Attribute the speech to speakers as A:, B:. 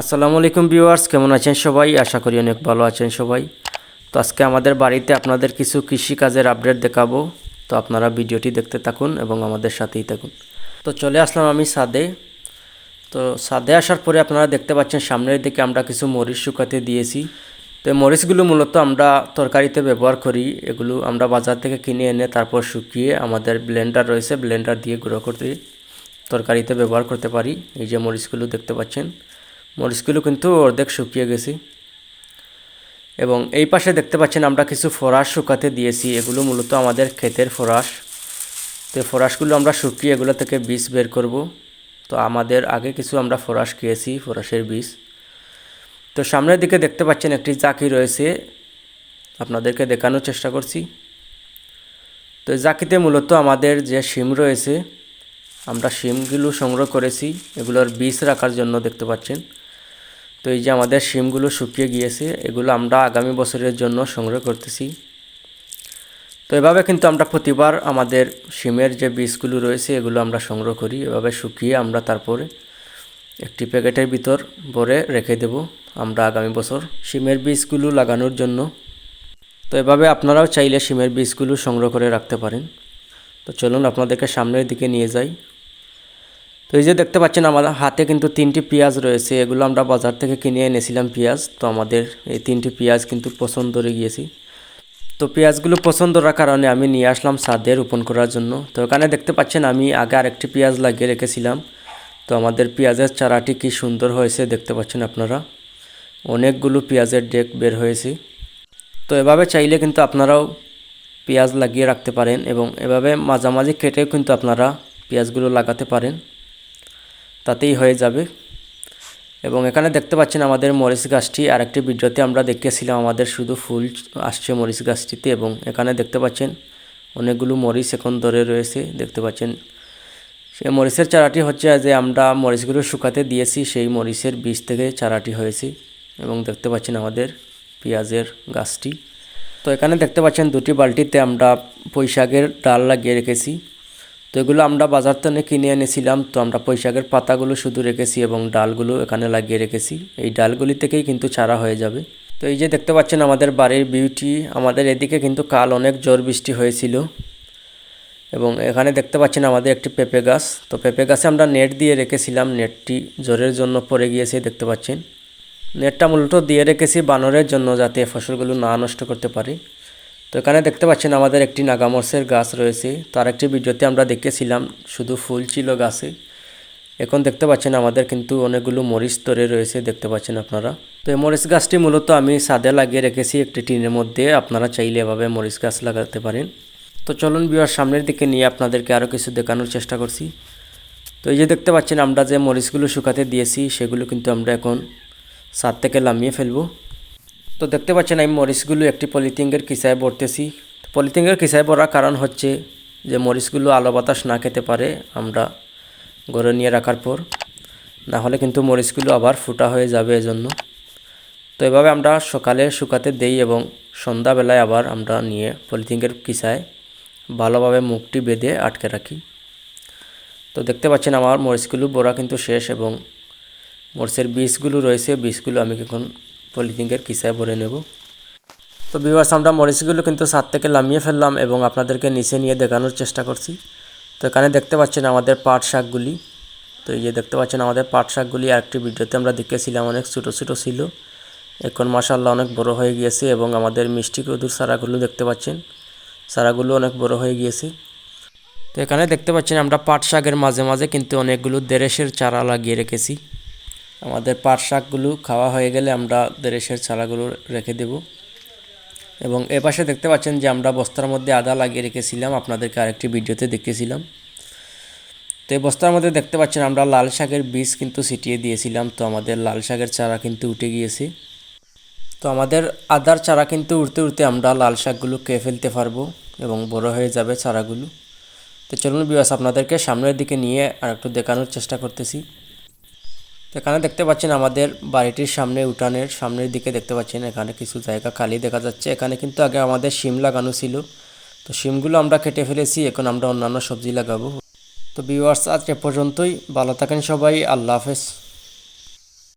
A: আসসালামু আলাইকুম ভিউয়ার্স, কেমন আছেন সবাই? আশা করি অনেক ভালো আছেন সবাই। তো আজকে আমাদের বাড়িতে আপনাদের কিছু কৃষিকাজের আপডেট দেখাবো। তো আপনারা ভিডিওটি দেখতে থাকুন এবং আমাদের সাথেই থাকুন। তো চলে আসলাম আমি সাদে তো সাদে আসার পরে আপনারা দেখতে পাচ্ছেন সামনের দিকে আমরা কিছু মরিচ শুকাতে দিয়েছি। তো মরিচগুলো মূলত আমরা তরকারিতে ব্যবহার করি। এগুলো আমরা বাজার থেকে কিনে এনে তারপর শুকিয়ে আমাদের ব্লেন্ডার রয়েছে ব্লেন্ডার দিয়ে গুঁড়ো করতে তরকারিতে ব্যবহার করতে পারি। এই যে মরিচগুলো দেখতে পাচ্ছেন। মরিচগুলো কিন্তু অর্ধেক শুকিয়ে গেছি। এবং এই পাশে দেখতে পাচ্ছেন আমরা কিছু ফরাস শুকাতে দিয়েছি। এগুলো মূলত আমাদের ক্ষেতের ফরাস। তো ফরাসগুলো আমরা শুকিয়ে এগুলো থেকে বীজ বের করব। তো আমাদের আগে কিছু আমরা ফরাস খেয়েছি, ফরাসের বীজ। তো সামনের দিকে দেখতে পাচ্ছেন একটি জাকি রয়েছে। আপনাদেরকে দেখানোর চেষ্টা করছি। তো জাকিতে মূলত আমাদের যে শিম রয়েছে, আমরা শিমগুলো সংগ্রহ করেছি। এগুলোর বীজ রাখার জন্য দেখতে পাচ্ছেন। তো এই যে আমাদের শিমগুলো শুকিয়ে গিয়েছে, এগুলো আমরা আগামী বছরের জন্য সংগ্রহ করতেছি। তো এভাবে কিন্তু আমরা প্রতিবার আমাদের শিমের যে বীজগুলো রয়েছে, এগুলো আমরা সংগ্রহ করি। এভাবে শুকিয়ে আমরা তারপরে একটি প্যাকেটের ভিতর ভরে রেখে দেব আমরা আগামী বছর শিমের বীজগুলো লাগানোর জন্য। তো এভাবে আপনারাও চাইলে শিমের বীজগুলো সংগ্রহ করে রাখতে পারেন। তো চলুন আপনাদেরকে সামনের দিকে নিয়ে যাই। তো এই যে দেখতে পাচ্ছেন, আমাদের হাতে কিন্তু তিনটি পেঁয়াজ রয়েছে। এগুলো আমরা বাজার থেকে কিনে এনেছিলাম পেঁয়াজ। তো আমাদের এই তিনটি পেঁয়াজ কিন্তু পছন্দ হয়ে গিয়েছি। তো পেঁয়াজগুলো পছন্দ করার কারণে আমি নিয়ে আসলাম সাদে রোপণ করার জন্য। তো এখানে দেখতে পাচ্ছেন, আমি আগে আরেকটি পেঁয়াজ লাগিয়ে রেখেছিলাম। তো আমাদের পেঁয়াজের চারাটি কি সুন্দর হয়েছে দেখতে পাচ্ছেন আপনারা। অনেকগুলো পেঁয়াজের ডেক বের হয়েছে। তো এভাবে চাইলে কিন্তু আপনারাও পেঁয়াজ লাগিয়ে রাখতে পারেন এবং এভাবে মাঝামাঝি কেটেও কিন্তু আপনারা পেঁয়াজগুলো লাগাতে পারেন। তাতেই হয়ে যাবে। এবং এখানে দেখতে পাচ্ছেন আমাদের মরিচ গাছটি আর আরেকটি ভিডিওতে আমরা দেখেছিলাম আমাদের শুধু ফুল আসছে মরিচ গাছটিতে এবং এখানে দেখতে পাচ্ছেন অনেকগুলো মরিচ এখন ধরে রয়েছে, দেখতে পাচ্ছেন। সেই মরিচের চারাটি হচ্ছে যে আমরা মরিচগুলো শুকাতে দিয়েছি, সেই মরিচের বীজ থেকে চারাটি হয়েছে এবং দেখতে পাচ্ছেন আমাদের পেঁয়াজের গাছটি। তো এখানে দেখতে পাচ্ছেন দুটি বালতিতে আমরা পুঁইশাকের ডাল লাগিয়ে রেখেছি। তো এগুলো আমরা বাজার থেকে কিনে এনেছিলাম। তো আমরা পুঁইশাকের পাতাগুলো শুধু রেখেছি এবং ডালগুলো এখানে লাগিয়ে রেখেছি। এই ডালগুলি থেকেই কিন্তু চারা হয়ে যাবে। তো এই যে দেখতে পাচ্ছেন আমাদের বাড়ির বিউটি, আমাদের এদিকে কিন্তু কাল অনেক জোর বৃষ্টি হয়েছিল। এবং এখানে দেখতে পাচ্ছেন আমাদের একটি পেঁপে গাছ। তো পেঁপে গাছে আমরা নেট দিয়ে রেখেছিলাম। নেটটি জোরের জন্য পড়ে গিয়েছে, দেখতে পাচ্ছেন। নেটটা মূলত দিয়ে রেখেছি বানরের জন্য যাতে ফসলগুলো না নষ্ট করতে পারে। তো এখানে দেখতে পাচ্ছেন আমাদের একটি নাগামরসের গাছ রয়েছে। তার একটি ভিডিওতে আমরা দেখেছিলাম শুধু ফুল ছিল গাছে। এখন দেখতে পাচ্ছেন আমাদের কিন্তু অনেকগুলো মরিচ তরে রয়েছে, দেখতে পাচ্ছেন আপনারা। তো এই মরিচ গাছটি মূলত আমি সাদে লাগিয়ে রেখেছি একটি টিনের মধ্যে। আপনারা চাইলে এভাবে মরিচ গাছ লাগাতে পারেন। তো চলুন বিয়ার সামনের দিকে নিয়ে আপনাদেরকে আরও কিছু দেখানোর চেষ্টা করছি। তো এই যে দেখতে পাচ্ছেন আমরা যে মরিচগুলো শুকাতে দিয়েছি, সেগুলো কিন্তু আমরা এখন ছাদ থেকে নামিয়ে ফেলব। তো দেখতে পাচ্ছেন আমি মরিচগুলো একটি পলিথিনের কিসায় ভরতেছি। পলিথিনের কিসায় ভরার কারণ হচ্ছে যে মরিচগুলো আলো বাতাস না খেতে পারে আমরা ঘরে নিয়ে রাখার পর। না হলে কিন্তু মরিচগুলো আবার ফুটা হয়ে যাবে এজন্য। তো এভাবে আমরা সকালে শুকাতে দেই এবং সন্ধ্যাবেলায় আবার আমরা নিয়ে পলিথিনের কিসায় ভালোভাবে মুখটি বেঁধে আটকে রাখি। তো দেখতে পাচ্ছেন আমার মরিচগুলো বড়া কিন্তু শেষ এবং মরিচের বীজগুলো রয়েছে, বীজগুলো আমি এখন পলিথিনের কিসায় ভরে নেব? তো বিভার্স আমরা মরিচগুলো কিন্তু ছাদ থেকে নামিয়ে ফেললাম এবং আপনাদেরকে নিচে নিয়ে দেখানোর চেষ্টা করছি। তো এখানে দেখতে পাচ্ছেন আমাদের পাট শাকগুলি। তো এই যে দেখতে পাচ্ছেন আমাদের পাট শাকগুলি, আরেকটি ভিডিওতে আমরা দেখেছিলাম অনেক ছোটো ছোটো ছিল। এখন মাসাল্লাহ অনেক বড় হয়ে গিয়েছে এবং আমাদের মিষ্টি কদুর সারাগুলো দেখতে পাচ্ছেন। সারাগুলো অনেক বড় হয়ে গিয়েছে। তো এখানে দেখতে পাচ্ছেন আমরা পাট শাকের মাঝে মাঝে কিন্তু অনেকগুলো দেড়েশের চারা লাগিয়ে রেখেছি। আমাদের পাট শাকগুলো খাওয়া হয়ে গেলে আমরা দেড়েশের চারাগুলো রেখে দেব। এবং এ পাশে দেখতে পাচ্ছেন যে আমরা বস্তার মধ্যে আদা লাগিয়ে রেখেছিলাম। আপনাদেরকে আরেকটি ভিডিওতে দেখেছিলাম। তো এই বস্তার মধ্যে দেখতে পাচ্ছেন আমরা লাল শাকের বীজ কিন্তু ছিটিয়ে দিয়েছিলাম। তো আমাদের লাল শাকের চারা কিন্তু উঠে গিয়েছে। তো আমাদের আদার চারা কিন্তু উঠতে উঠতে আমরা লাল শাকগুলো খেয়ে ফেলতে পারব এবং বড় হয়ে যাবে চারাগুলো। তো চলুন বিবাস আপনাদেরকে সামনের দিকে নিয়ে আর একটু দেখানোর চেষ্টা করতেছি। এখানে দেখতে পাচ্ছেন আমাদের বাড়িটির সামনে, উঠানের সামনের দিকে দেখতে পাচ্ছেন। এখানে কিছু জায়গা খালি দেখা যাচ্ছে। এখানে কিন্তু আগে আমাদের শিম লাগানো ছিল। তো শিমগুলো আমরা কেটে ফেলেছি। এখন আমরা অন্যান্য সবজি লাগাবো। তো ভিউয়ার্স আজ এ পর্যন্তই। ভালো থাকেন সবাই। আল্লাহ হাফেজ।